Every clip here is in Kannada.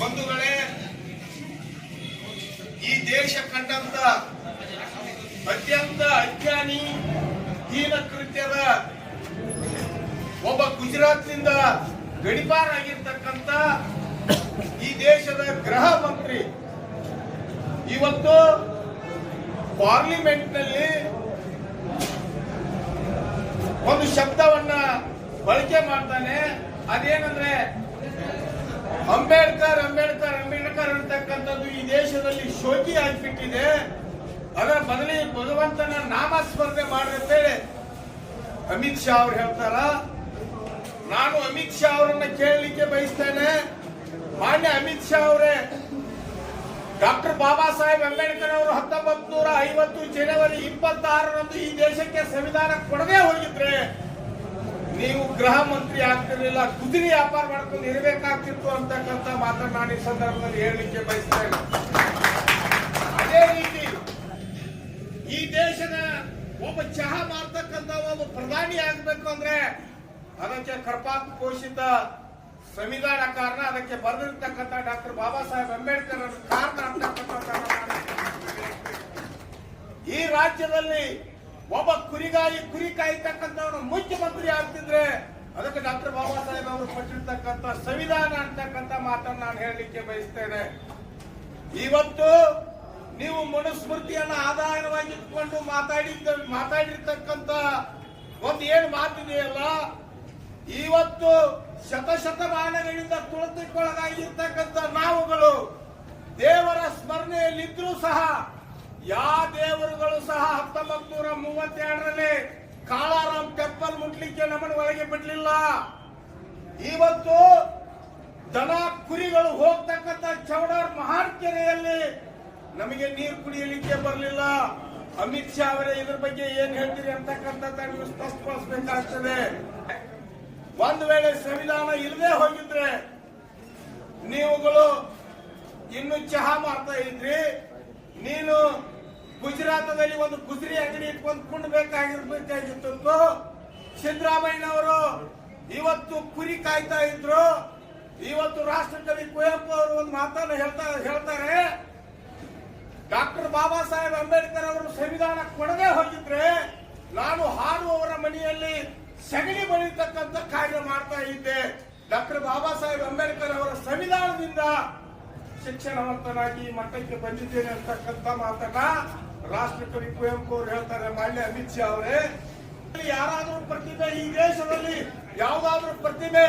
ಬಂಧುಗಳೇ, ಈ ದೇಶ ಕಂಡಂತ ಅತ್ಯಂತ ಅಜ್ಞಾನಿ, ಹೀನ ಕೃತ್ಯದ ಒಬ್ಬ ಗುಜರಾತ್ನಿಂದ ಗಡಿಪಾರಾಗಿರ್ತಕ್ಕಂಥ ಈ ದೇಶದ ಗೃಹ ಮಂತ್ರಿ. ಇವತ್ತು ಪಾರ್ಲಿಮೆಂಟ್ನಲ್ಲಿ ಒಂದು ಶಬ್ದವನ್ನ ಬಳಕೆ ಮಾಡ್ತಾನೆ. ಅದೇನಂದ್ರೆ ಅಂಬೇಡ್ಕರ್ ಅಂಬೇಡ್ಕರ್ ಅಂಬೇಡ್ಕರ್ ಅಂತಕ್ಕಂಥದ್ದು ಈ ದೇಶದಲ್ಲಿ ಶೋಕಿ ಆಗಿಬಿಟ್ಟಿದೆ. ಅದರ ಬದಲಿ ಭಗವಂತನ ನಾಮಸ್ಮರಣೆ ಮಾಡಿರ್ತೇಳಿ ಅಮಿತ್ ಶಾ ಅವ್ರು ಹೇಳ್ತಾರ. ನಾನು ಅಮಿತ್ ಶಾ ಅವರನ್ನ ಕೇಳಲಿಕ್ಕೆ ಬಯಸ್ತೇನೆ. ಮಾನ್ಯ ಅಮಿತ್ ಶಾ ಅವರೇ, ಡಾಕ್ಟರ್ ಬಾಬಾ ಸಾಹೇಬ್ ಅಂಬೇಡ್ಕರ್ ಅವರು ಹತ್ತೊಂಬತ್ತು ನೂರ ಐವತ್ತು ಜನವರಿ ಇಪ್ಪತ್ತಾರರಂದು ಈ ದೇಶಕ್ಕೆ ಸಂವಿಧಾನ ಕೊಡದೇ ಹೋಗಿದ್ರೆ ನೀವು ಗೃಹ ಮಂತ್ರಿ ಆಗ್ತಿರ್ಲಿಲ್ಲ, ಕುದುರೆ ವ್ಯಾಪಾರ ಮಾಡ್ಕೊಂಡು ಇರಬೇಕಾಗ್ತಿತ್ತು ಅಂತಕ್ಕಂಥ ಮಾತನಾಡಿ ಸಂದರ್ಭದಲ್ಲಿ ಹೇಳಲಿಕ್ಕೆ ಬಯಸ್ತೇನೆ ಅದೇ ರೀತಿ ಈ ದೇಶದ ಒಬ್ಬ ಚಹಾ ಮಾಡ್ತಕ್ಕಂಥ ಒಬ್ಬ ಪ್ರಧಾನಿ ಆಗ್ಬೇಕು ಅಂದ್ರೆ ಅದಕ್ಕೆ ಕರ್ಪಾಕ್ ಪೋಷಿತ ಸಂವಿಧಾನ ಕಾರಣ, ಅದಕ್ಕೆ ಬರೆದಿರ್ತಕ್ಕಂಥ ಡಾಕ್ಟರ್ ಬಾಬಾ ಸಾಹೇಬ್ ಅಂಬೇಡ್ಕರ್ ಕಾರಣ ಅಂತಕ್ಕಂಥ ಈ ರಾಜ್ಯದಲ್ಲಿ ಒಬ್ಬ ಕುರಿಗಾಯಿ ಕುರಿ ಕಾಯ್ತಕ್ಕಂಥವನು ಮುಖ್ಯಮಂತ್ರಿ ಆಗ್ತಿದ್ರೆ ಅದಕ್ಕೆ ಡಾಕ್ಟರ್ ಬಾಬಾ ಸಾಹೇಬ್ ಅವರು ಕೊಟ್ಟಿರ್ತಕ್ಕಂಥ ಸಂವಿಧಾನ ಅಂತಕ್ಕಂಥ ಮಾತನ್ನು ನಾನು ಹೇಳಲಿಕ್ಕೆ ಬಯಸ್ತೇನೆ. ಇವತ್ತು ನೀವು ಮನುಸ್ಮೃತಿಯನ್ನು ಆಧಾರವಾಗಿ ಇಟ್ಕೊಂಡು ಮಾತಾಡಿದ್ದ, ಮಾತಾಡಿರ್ತಕ್ಕಂಥ ಒಂದು ಏನು ಮಾತಿದೆಯಲ್ಲ ಇವತ್ತು ಶತಶತಮಾನಗಳಿಂದ ತುಳಿತಕ್ಕೊಳಗಾಗಿರ್ತಕ್ಕಂಥ ನಾವುಗಳು ದೇವರ ಸ್ಮರಣೆಯಲ್ಲಿದ್ರೂ ಸಹ ಯಾವ ದೇವರುಗಳು ಸಹ ಹತ್ತೊಂಬತ್ತು ನೂರ ಮುಟ್ಲಿಕ್ಕೆ ನಮ್ಮನ್ನು ಒಳಗೆ ಬಿಡ್ಲಿಲ್ಲ. ಇವತ್ತು ದನ ಕುರಿಗಳು ಹೋಗ್ತಕ್ಕಂಥ ಚೌಡಾರ್ ಮಹಾನ್ ಕೆರೆಯಲ್ಲಿ ನಮಗೆ ನೀರು ಕುಡಿಯಲಿಕ್ಕೆ ಬರಲಿಲ್ಲ. ಅಮಿತ್ ಶಾ ಅವರೇ ಇದ್ರ ಬಗ್ಗೆ ಏನ್ ಹೇಳ್ತೀರಿ ಅಂತಕ್ಕಂಥ ನೀವು ಸ್ಪಷ್ಟಪಡಿಸಬೇಕಾಗ್ತದೆ. ಒಂದು ವೇಳೆ ಸಂವಿಧಾನ ಇಲ್ಲದೆ ಹೋಗಿದ್ರೆ ನೀವುಗಳು ಇನ್ನು ಚಹಾ ಮಾಡ್ತಾ ಇದ್ರಿ. ನೀನು ಗುಜರಾತದಲ್ಲಿ ಒಂದು ಗುಜರಿ ಅಂಗಡಿ ಇಟ್ಕೊಂಡು ಕುಂಡ್ಬೇಕಾಗಿರ್ಬೇಕಾಗಿತ್ತು ಸಿದ್ದರಾಮಯ್ಯನವರು ಇವತ್ತು ಕುರಿ ಕಾಯ್ತಾ ಇದ್ರು. ಇವತ್ತು ರಾಷ್ಟ್ರಕವಿ ಕುವೆಂಪು ಅವರು ಒಂದು ಮಾತನ್ನು ಹೇಳ್ತಾ ಹೇಳ್ತಾರೆ. ಡಾಕ್ಟರ್ ಬಾಬಾ ಸಾಹೇಬ್ ಅಂಬೇಡ್ಕರ್ ಅವರು ಸಂವಿಧಾನ ಕೊಡದೆ ಹೋಗಿದ್ರೆ ನಾನು ಹಾಡುವವರ ಮನೆಯಲ್ಲಿ ಸಗಣಿ ಬಳಿತಕ್ಕಂಥ ಕಾರ್ಯ ಮಾಡ್ತಾ ಇದ್ದೆ. ಡಾಕ್ಟರ್ ಬಾಬಾ ಸಾಹೇಬ್ ಅಂಬೇಡ್ಕರ್ ಅವರ ಸಂವಿಧಾನದಿಂದ ಶಿಕ್ಷಣವಂತನಾಗಿ ಮಟ್ಟಕ್ಕೆ ಬಂದಿದ್ದೇನೆ ಅಂತಕ್ಕಂಥ ಮಾತನ್ನ ರಾಷ್ಟ್ರಕವಿ ಕುವೆಂಪು ಅವರು ಹೇಳ್ತಾರೆ. ಮಾನ್ಯ ಅಮಿತ್ ಶಾ ಅವರೇ ಯಾರಾದ್ರೂ ಪ್ರತಿಭೆ ಈ ದೇಶದಲ್ಲಿ, ಯಾವ್ದಾದ್ರೂ ಪ್ರತಿಮೆ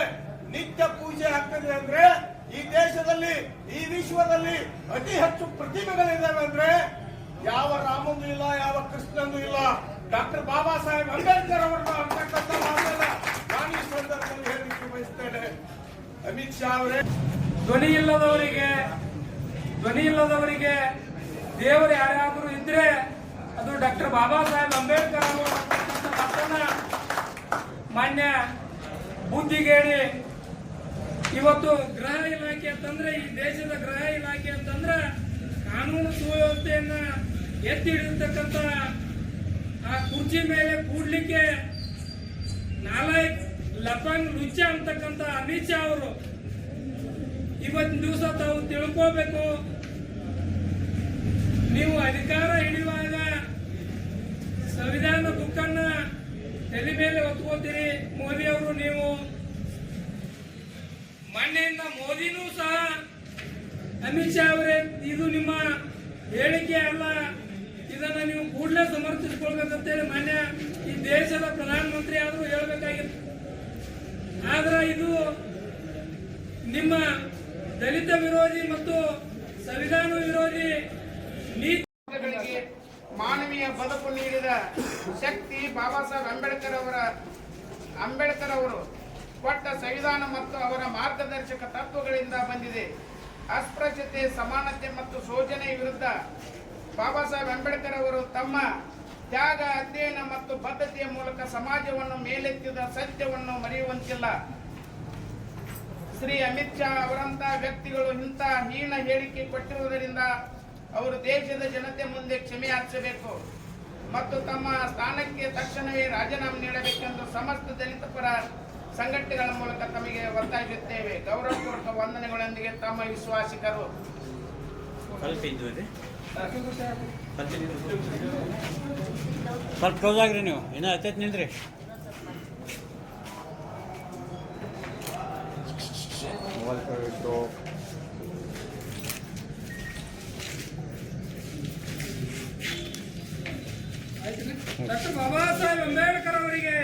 ನಿತ್ಯ ಪೂಜೆ ಆಗ್ತದೆ ಅಂದ್ರೆ, ಈ ದೇಶದಲ್ಲಿ, ಈ ವಿಶ್ವದಲ್ಲಿ ಅತಿ ಹೆಚ್ಚು ಪ್ರತಿಮೆಗಳಿದ್ದಾವೆ ಅಂದ್ರೆ, ಯಾವ ರಾಮಂದು ಇಲ್ಲ, ಯಾವ ಕೃಷ್ಣಂದು ಇಲ್ಲ, ಡಾಕ್ಟರ್ ಬಾಬಾ ಸಾಹೇಬ್ ಅಂಬೇಡ್ಕರ್ ಅವರನ್ನ ಅಂತಕ್ಕಂಥ ನಾನು ಈ ಸಂದರ್ಭದಲ್ಲಿ ಹೇಳಲಿಕ್ಕೆ ಬಯಸ್ತೇನೆ. ಅಮಿತ್ ಶಾ ಅವರೇ. ಧ್ವನಿ ಇಲ್ಲದವರಿಗೆ ಧ್ವನಿ ಇಲ್ಲದವರಿಗೆ ದೇವರು ಯಾರ್ಯಾದರೂ ಇದ್ರೆ, ಅದು ಡಾಕ್ಟರ್ ಬಾಬಾ ಸಾಹೇಬ್ ಅಂಬೇಡ್ಕರ್ ಅವರು ಮಾನ್ಯ ಬುದ್ಧಿಗೇಡಿ, ಇವತ್ತು ಗೃಹ ಇಲಾಖೆ ಅಂತಂದ್ರೆ, ಈ ದೇಶದ ಗೃಹ ಇಲಾಖೆ ಅಂತಂದ್ರೆ ಕಾನೂನು ಸುವ್ಯವಸ್ಥೆಯನ್ನ ಎತ್ತಿ ಹಿಡಿರ್ತಕ್ಕಂಥ ಆ ಕುರ್ಚಿ ಮೇಲೆ ಕೂಡ್ಲಿಕ್ಕೆ ನಾಲಾಯಕ್ ಲಪಂಗ್ ಲುಚ್ಚ ಅಂತಕ್ಕಂಥ ಅಮಿತ್ ಶಾ ಅವರು ಇವತ್ತಿನ ದಿವಸ ತಾವು ತಿಳ್ಕೋಬೇಕು. ನೀವು ಅಧಿಕಾರ ಹಿಡಿಯುವಾಗ ಸಂವಿಧಾನ ದುಃಖನ್ನ ತಲೆ ಮೇಲೆ ಹೊತ್ಕೊತೀರಿ ಮೋದಿ ಅವರು ನೀವು. ಮೊನ್ನೆಯಿಂದ ಮೋದಿನೂ ಸಹ ಅಮಿತ್ ಶಾ ಅವರೇ, ಇದು ನಿಮ್ಮ ಹೇಳಿಕೆ ಅಲ್ಲ. ಇದನ್ನ ನೀವು ಕೂಡಲೇ ಸಮರ್ಥಿಸಿಕೊಳ್ಬೇಕಂತೇಳಿ ಮಾನ್ಯ ಈ ದೇಶದ ಪ್ರಧಾನಮಂತ್ರಿ ಆದರೂ ಹೇಳಬೇಕಾಗಿತ್ತು. ಆದ್ರೆ ಇದು ನಿಮ್ಮ ದಲಿತ ವಿರೋಧಿ ಮತ್ತು ಸಂವಿಧಾನ ವಿರೋಧಿ ನೀತಿ ಮಾನವೀಯ ಬದುಕು ನೀಡಿದ ಶಕ್ತಿ ಬಾಬಾ ಸಾಹೇಬ್ ಅಂಬೇಡ್ಕರ್ ಅವರ, ಅಂಬೇಡ್ಕರ್ ಅವರು ಕೊಟ್ಟ ಸಂವಿಧಾನ ಮತ್ತು ಅವರ ಮಾರ್ಗದರ್ಶಕ ತತ್ವಗಳಿಂದ ಬಂದಿದೆ. ಅಸ್ಪೃಶ್ಯತೆ, ಸಮಾನತೆ ಮತ್ತು ಶೋಷಣೆ ವಿರುದ್ಧ ಬಾಬಾ ಸಾಹೇಬ್ ಅಂಬೇಡ್ಕರ್ ಅವರು ತಮ್ಮ ತ್ಯಾಗ, ಅಧ್ಯಯನ ಮತ್ತು ಬದ್ಧತೆಯ ಮೂಲಕ ಸಮಾಜವನ್ನು ಮೇಲೆತ್ತಿದ ಸತ್ಯವನ್ನು ಮರೆಯುವಂತಿಲ್ಲ. ಶ್ರೀ ಅಮಿತ್ ಶಾ ಅವರಂತಹ ವ್ಯಕ್ತಿಗಳು ಇಂಥ ಹೀನ ಹೇಳಿಕೆ ಕೊಟ್ಟಿರುವುದರಿಂದ ಅವರು ದೇಶದ ಜನತೆ ಮುಂದೆ ಕ್ಷಮೆ ಯಾಚಿಸಬೇಕು ಮತ್ತು ತಮ್ಮ ಸ್ಥಾನಕ್ಕೆ ತಕ್ಷಣವೇ ರಾಜೀನಾಮೆ ನೀಡಬೇಕೆಂದು ಸಮಸ್ತ ದಲಿತ ಪರ ಸಂಘಟನೆಗಳ ಮೂಲಕ ತಮಗೆ ಒತ್ತಾಯಿಸುತ್ತೇವೆ. ಗೌರವಪೂರ್ವಕ ವಂದನೆಗಳೊಂದಿಗೆ ತಮ್ಮ ವಿಶ್ವಾಸಿಕರು. ಸ್ವಲ್ಪ ಕ್ಲೋಸ್ ಆಗ್ರಿ ನೀವು. ಇನ್ನೂ ಹತ್ತೈತೆ ನಿಲ್ರಿ ಡಾಕ್ಟರ್ ಬಾಬಾ ಸಾಹೇಬ್ ಅಂಬೇಡ್ಕರ್ ಅವರಿಗೆ.